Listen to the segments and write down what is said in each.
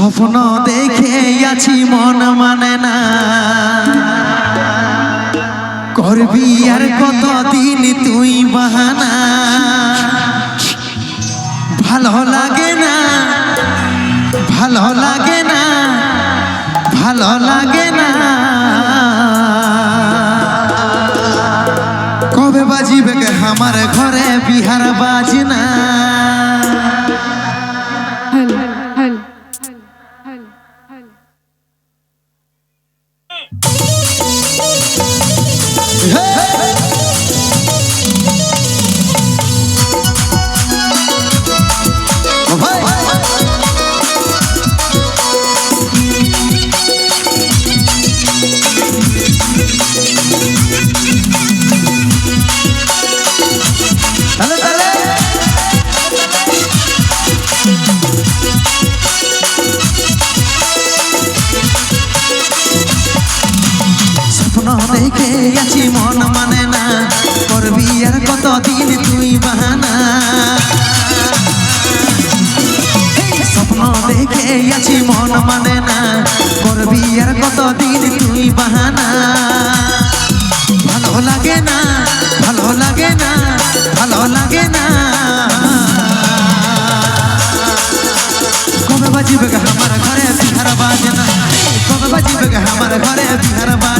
স্বপ্ন দেখে আছি, মন মানে না। করবি আর কতদিন তুই বাহানা? ভালো লাগে না, ভালো লাগে না, ভালো লাগে না। কবে বাজিবে আমার ঘরে বিহার বাজনা? আছি মন মানে না, করবি আর কতদিন তুই বাহানা। স্বপ্ন দেখে আছি মন মানে না, করবি আর কতদিন তুই বাহানা। ভালো লাগে না, ভালো লাগে না, ভালো লাগে না। কবে বাজিবে আমার ঘরে বিহার বাজনা? কবে বাজিবে আমার ঘরে বিহার বাজনা?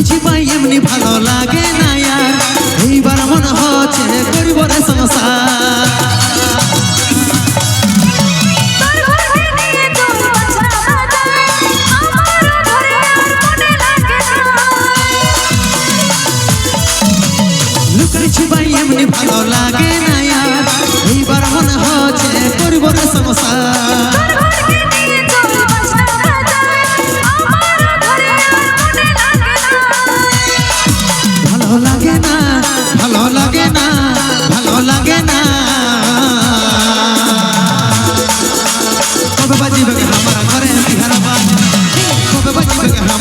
লুকাইছি পাই এমনি ভালো লাগে না এইবার মনে হচ্ছে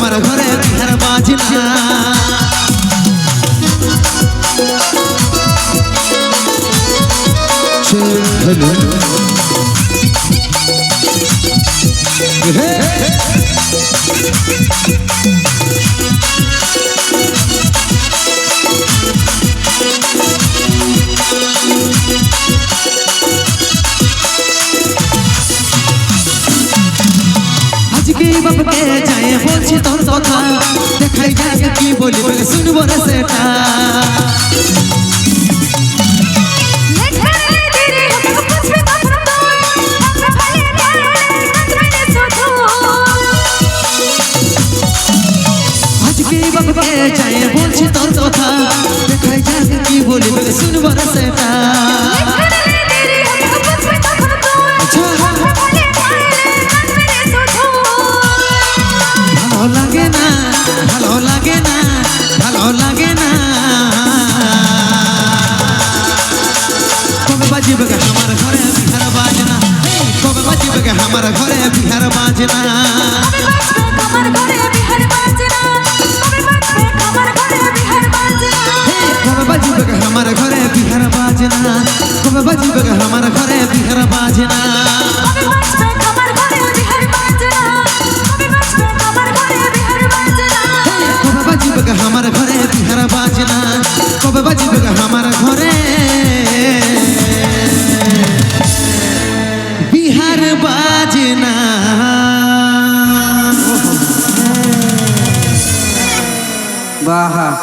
আমার ঘরে বিহার বাজনা hello. আজকে বলছি তোর কথা। দেখাই যাক কি বলি বলে শুনব ভালো লাগে না কবে বাজিবে গে আমার ঘরে বিহার বাজনা কবে বাজিবে গে আমার ঘরে বিহার বাজনা কবে বাজিবে গে আমার ঘরে বিহার বাজনা কবে বাজিবে গে আমার ঘরে বিহার বাজনা কবে বাজবে আমার ঘরে? বিহার বাজনা। বাহা।